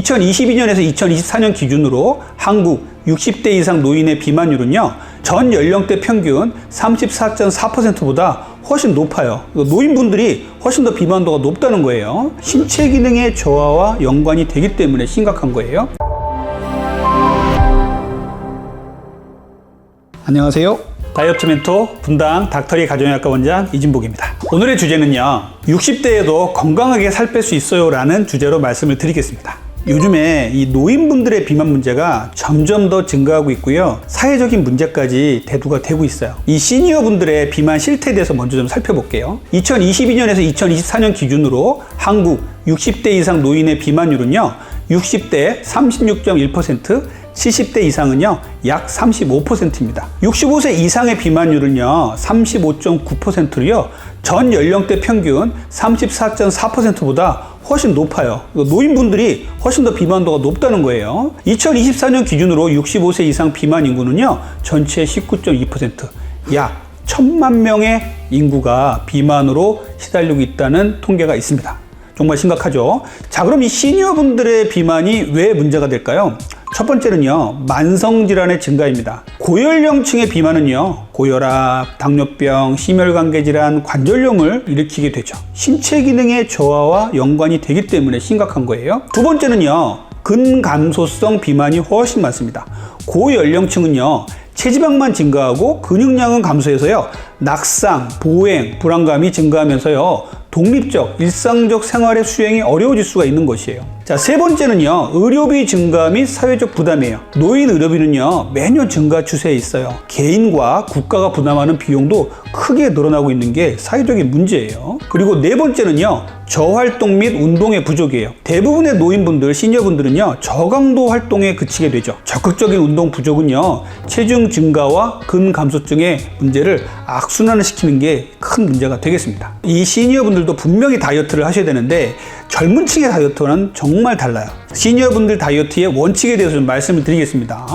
2022년에서 2024년 기준으로 한국 60대 이상 노인의 비만율은요, 전 연령대 평균 34.4%보다 훨씬 높아요. 노인분들이 훨씬 더 비만도가 높다는 거예요. 신체 기능의 저하와 연관이 되기 때문에 심각한 거예요. 안녕하세요. 다이어트 멘토 분당 닥터리 가정의학과 원장 이진복입니다. 오늘의 주제는요. 60대에도 건강하게 살 뺄 수 있어요 라는 주제로 말씀을 드리겠습니다. 요즘에 이 노인분들의 비만 문제가 점점 더 증가하고 있고요. 사회적인 문제까지 대두가 되고 있어요. 이 시니어 분들의 비만 실태에 대해서 먼저 좀 살펴볼게요. 2022년에서 2024년 기준으로 한국 60대 이상 노인의 비만율은요. 60대 36.1%, 70대 이상은요, 약 35%입니다. 65세 이상의 비만율은요, 35.9%로요, 전 연령대 평균 34.4%보다 훨씬 높아요. 노인분들이 훨씬 더 비만도가 높다는 거예요. 2024년 기준으로 65세 이상 비만 인구는요, 전체 19.2%, 약 천만 명의 인구가 비만으로 시달리고 있다는 통계가 있습니다. 정말 심각하죠. 자, 그럼 이 시니어 분들의 비만이 왜 문제가 될까요? 첫 번째는요, 만성질환의 증가입니다. 고연령층의 비만은요, 고혈압, 당뇨병, 심혈관계 질환, 관절염을 일으키게 되죠. 신체 기능의 저하와 연관이 되기 때문에 심각한 거예요. 두 번째는요, 근감소성 비만이 훨씬 많습니다. 고연령층은요, 체지방만 증가하고 근육량은 감소해서요, 낙상, 보행, 불안감이 증가하면서요, 독립적, 일상적 생활의 수행이 어려워질 수가 있는 것이에요. 자, 세 번째는요, 의료비 증가 및 사회적 부담이에요. 노인 의료비는요, 매년 증가 추세에 있어요. 개인과 국가가 부담하는 비용도 크게 늘어나고 있는 게 사회적인 문제예요. 그리고 네 번째는요, 저활동 및 운동의 부족이에요. 대부분의 노인분들, 시니어분들은요, 저강도 활동에 그치게 되죠. 적극적인 운동 부족은요, 체중 증가와 근 감소증의 문제를 악순환을 시키는 게 큰 문제가 되겠습니다. 이 시니어분들도 분명히 다이어트를 하셔야 되는데, 젊은 층의 다이어트와는 정말 달라요. 시니어분들 다이어트의 원칙에 대해서 좀 말씀을 드리겠습니다.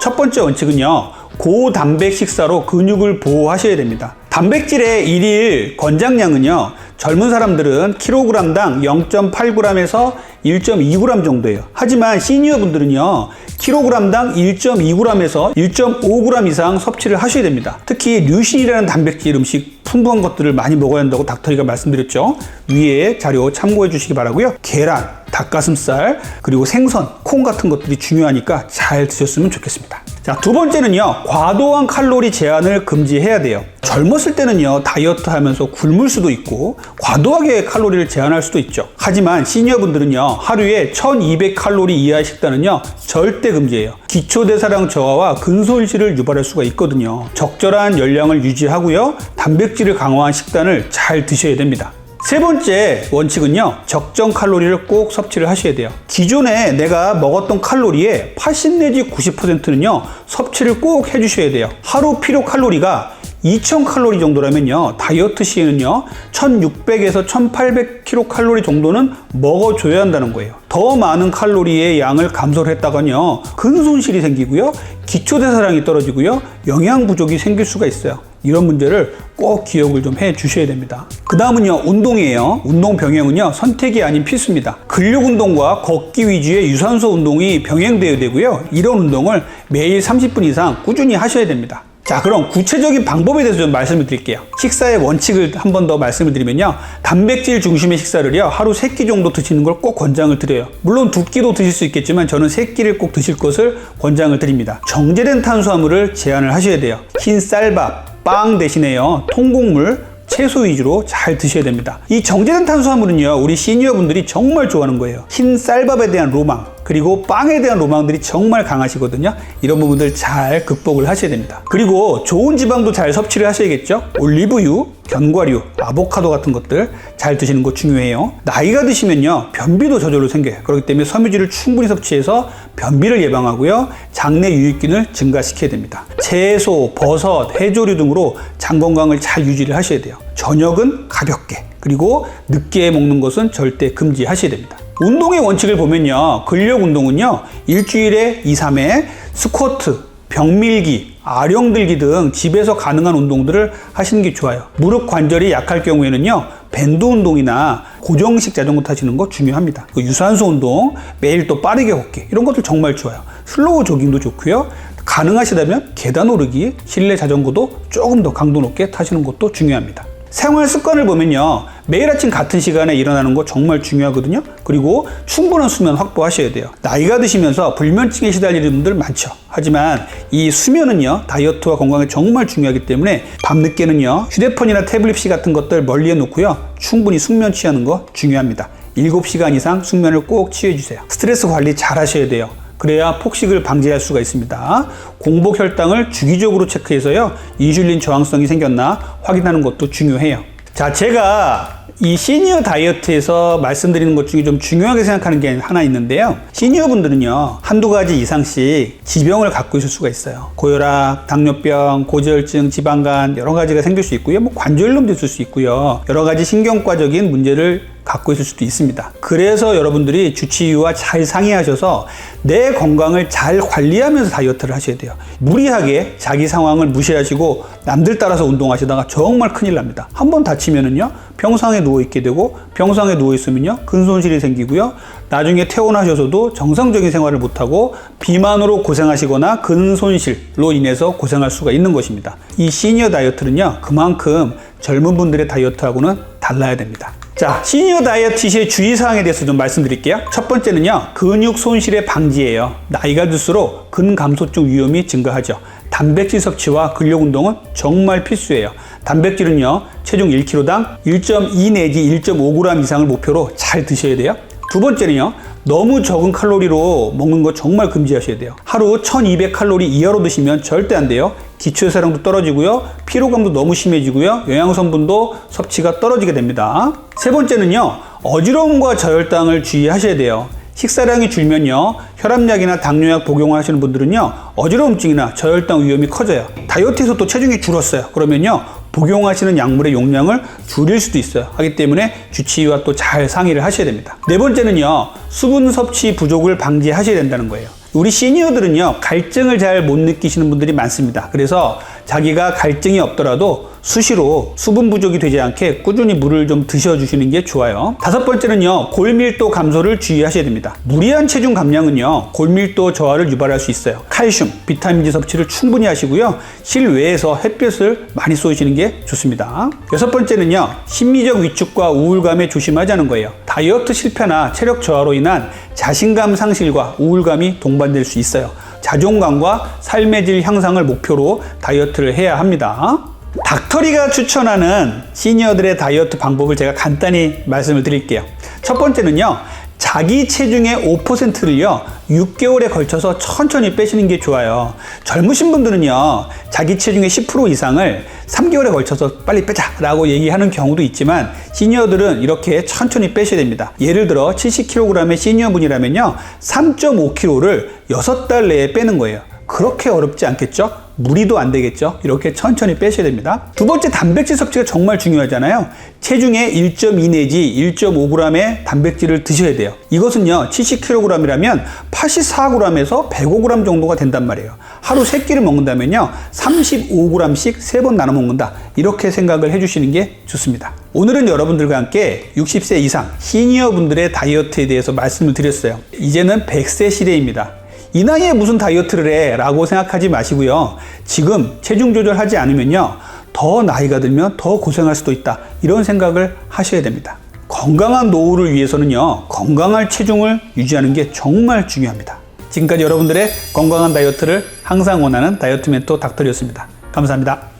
첫 번째 원칙은요, 고단백 식사로 근육을 보호하셔야 됩니다. 단백질의 일일 권장량은요, 젊은 사람들은 킬로그램당 0.8g에서 1.2g 정도예요. 하지만 시니어 분들은요, 킬로그램당 1.2g에서 1.5g 이상 섭취를 하셔야 됩니다. 특히 류신이라는 단백질 음식 풍부한 것들을 많이 먹어야 한다고 닥터리가 말씀드렸죠. 위에 자료 참고해 주시기 바라고요. 계란, 닭가슴살, 그리고 생선, 콩 같은 것들이 중요하니까 잘 드셨으면 좋겠습니다. 자, 두 번째는요, 과도한 칼로리 제한을 금지해야 돼요. 젊었을 때는요, 다이어트 하면서 굶을 수도 있고, 과도하게 칼로리를 제한할 수도 있죠. 하지만 시니어분들은요, 하루에 1200칼로리 이하의 식단은요, 절대 금지예요. 기초 대사량 저하와 근손실을 유발할 수가 있거든요. 적절한 열량을 유지하고요, 단백질 을 강화한 식단을 잘 드셔야 됩니다. 세 번째 원칙은요, 적정 칼로리를 꼭 섭취를 하셔야 돼요. 기존에 내가 먹었던 칼로리의 80 내지 90%는요, 섭취를 꼭 해주셔야 돼요. 하루 필요 칼로리가 2000칼로리 정도라면요, 다이어트 시에는요, 1600에서 1800kcal 정도는 먹어줘야 한다는 거예요. 더 많은 칼로리의 양을 감소를 했다가요, 근손실이 생기고요, 기초대사량이 떨어지고요, 영양 부족이 생길 수가 있어요. 이런 문제를 꼭 기억을 좀 해 주셔야 됩니다. 그 다음은요, 운동이에요. 운동 병행은요, 선택이 아닌 필수입니다. 근력 운동과 걷기 위주의 유산소 운동이 병행되어야 되고요. 이런 운동을 매일 30분 이상 꾸준히 하셔야 됩니다. 자, 그럼 구체적인 방법에 대해서 좀 말씀을 드릴게요. 식사의 원칙을 한 번 더 말씀을 드리면요. 단백질 중심의 식사를요, 하루 3끼 정도 드시는 걸 꼭 권장을 드려요. 물론 두 끼도 드실 수 있겠지만 저는 3끼를 꼭 드실 것을 권장을 드립니다. 정제된 탄수화물을 제한을 하셔야 돼요. 흰 쌀밥, 빵 대신에요, 통곡물, 채소 위주로 잘 드셔야 됩니다. 이 정제된 탄수화물은요, 우리 시니어 분들이 정말 좋아하는 거예요. 흰 쌀밥에 대한 로망, 그리고 빵에 대한 로망들이 정말 강하시거든요. 이런 부분들 잘 극복을 하셔야 됩니다. 그리고 좋은 지방도 잘 섭취를 하셔야겠죠. 올리브유, 견과류, 아보카도 같은 것들 잘 드시는 거 중요해요. 나이가 드시면요, 변비도 저절로 생겨요. 그렇기 때문에 섬유질을 충분히 섭취해서 변비를 예방하고요, 장내 유익균을 증가시켜야 됩니다. 채소, 버섯, 해조류 등으로 장 건강을 잘 유지를 하셔야 돼요. 저녁은 가볍게, 그리고 늦게 먹는 것은 절대 금지하셔야 됩니다. 운동의 원칙을 보면요. 근력 운동은요. 일주일에 2, 3회 스쿼트, 벽밀기, 아령 들기 등 집에서 가능한 운동들을 하시는 게 좋아요. 무릎 관절이 약할 경우에는요. 밴드 운동이나 고정식 자전거 타시는 거 중요합니다. 그 유산소 운동, 매일 또 빠르게 걷기 이런 것들 정말 좋아요. 슬로우 조깅도 좋고요. 가능하시다면 계단 오르기, 실내 자전거도 조금 더 강도 높게 타시는 것도 중요합니다. 생활 습관을 보면요. 매일 아침 같은 시간에 일어나는 거 정말 중요하거든요. 그리고 충분한 수면 확보하셔야 돼요. 나이가 드시면서 불면증에 시달리는 분들 많죠. 하지만 이 수면은요. 다이어트와 건강에 정말 중요하기 때문에 밤늦게는요. 휴대폰이나 태블릿 같은 것들 멀리 해 놓고요. 충분히 숙면 취하는 거 중요합니다. 7시간 이상 숙면을 꼭 취해 주세요. 스트레스 관리 잘 하셔야 돼요. 그래야 폭식을 방지할 수가 있습니다. 공복 혈당을 주기적으로 체크해서요. 인슐린 저항성이 생겼나 확인하는 것도 중요해요. 자, 제가 이 시니어 다이어트에서 말씀드리는 것 중에 좀 중요하게 생각하는 게 하나 있는데요. 시니어 분들은요, 한두 가지 이상씩 지병을 갖고 있을 수가 있어요. 고혈압, 당뇨병, 고지혈증, 지방간, 여러 가지가 생길 수 있고요. 뭐 관절염도 있을 수 있고요. 여러 가지 신경과적인 문제를 갖고 있을 수도 있습니다. 그래서 여러분들이 주치의와 잘 상의하셔서 내 건강을 잘 관리하면서 다이어트를 하셔야 돼요. 무리하게 자기 상황을 무시하시고 남들 따라서 운동하시다가 정말 큰일 납니다. 한 번 다치면은요, 병상에 누워 있게 되고, 병상에 누워 있으면요, 근손실이 생기고요, 나중에 퇴원하셔서도 정상적인 생활을 못하고 비만으로 고생하시거나 근손실로 인해서 고생할 수가 있는 것입니다. 이 시니어 다이어트는요, 그만큼 젊은 분들의 다이어트하고는 달라야 됩니다. 자, 시니어 다이어트 시의 주의사항에 대해서 좀 말씀드릴게요. 첫 번째는요, 근육 손실의 방지예요. 나이가 들수록 근감소증 위험이 증가하죠. 단백질 섭취와 근력 운동은 정말 필수예요. 단백질은요, 체중 1kg당 1.2 내지 1.5g 이상을 목표로 잘 드셔야 돼요. 두 번째는요, 너무 적은 칼로리로 먹는 거 정말 금지하셔야 돼요. 하루 1200칼로리 이하로 드시면 절대 안 돼요. 기초대사량도 떨어지고요. 피로감도 너무 심해지고요. 영양성분도 섭취가 떨어지게 됩니다. 세 번째는요. 어지러움과 저혈당을 주의하셔야 돼요. 식사량이 줄면요. 혈압약이나 당뇨약 복용하시는 분들은요. 어지러움증이나 저혈당 위험이 커져요. 다이어트에서 또 체중이 줄었어요. 그러면요. 복용하시는 약물의 용량을 줄일 수도 있어요. 하기 때문에 주치의와 또 잘 상의를 하셔야 됩니다. 네 번째는요. 수분 섭취 부족을 방지하셔야 된다는 거예요. 우리 시니어들은요, 갈증을 잘 못 느끼시는 분들이 많습니다. 그래서 자기가 갈증이 없더라도 수시로 수분 부족이 되지 않게 꾸준히 물을 좀 드셔주시는 게 좋아요. 다섯 번째는요, 골밀도 감소를 주의하셔야 됩니다. 무리한 체중 감량은요, 골밀도 저하를 유발할 수 있어요. 칼슘, 비타민지 섭취를 충분히 하시고요, 실외에서 햇볕을 많이 쏘시는 게 좋습니다. 여섯 번째는요, 심리적 위축과 우울감에 조심하자는 거예요. 다이어트 실패나 체력 저하로 인한 자신감 상실과 우울감이 동반될 수 있어요. 자존감과 삶의 질 향상을 목표로 다이어트를 해야 합니다. 닥터리가 추천하는 시니어들의 다이어트 방법을 제가 간단히 말씀을 드릴게요. 첫 번째는요, 자기 체중의 5%를요, 6개월에 걸쳐서 천천히 빼시는 게 좋아요. 젊으신 분들은요, 자기 체중의 10% 이상을 3개월에 걸쳐서 빨리 빼자라고 얘기하는 경우도 있지만, 시니어들은 이렇게 천천히 빼셔야 됩니다. 예를 들어 70kg의 시니어 분이라면요, 3.5kg를 6달 내에 빼는 거예요. 그렇게 어렵지 않겠죠? 무리도 안 되겠죠? 이렇게 천천히 빼셔야 됩니다. 두 번째 단백질 섭취가 정말 중요하잖아요. 체중의 1.2 내지 1.5g의 단백질을 드셔야 돼요. 이것은요, 70kg이라면 84g에서 105g 정도가 된단 말이에요. 하루 3끼를 먹는다면요, 35g씩 3번 나눠 먹는다. 이렇게 생각을 해주시는 게 좋습니다. 오늘은 여러분들과 함께 60세 이상 시니어 분들의 다이어트에 대해서 말씀을 드렸어요. 이제는 100세 시대입니다. 이 나이에 무슨 다이어트를 해? 라고 생각하지 마시고요. 지금 체중 조절하지 않으면요. 더 나이가 들면 더 고생할 수도 있다. 이런 생각을 하셔야 됩니다. 건강한 노후를 위해서는요. 건강한 체중을 유지하는 게 정말 중요합니다. 지금까지 여러분들의 건강한 다이어트를 항상 원하는 다이어트 멘토 닥터리였습니다. 감사합니다.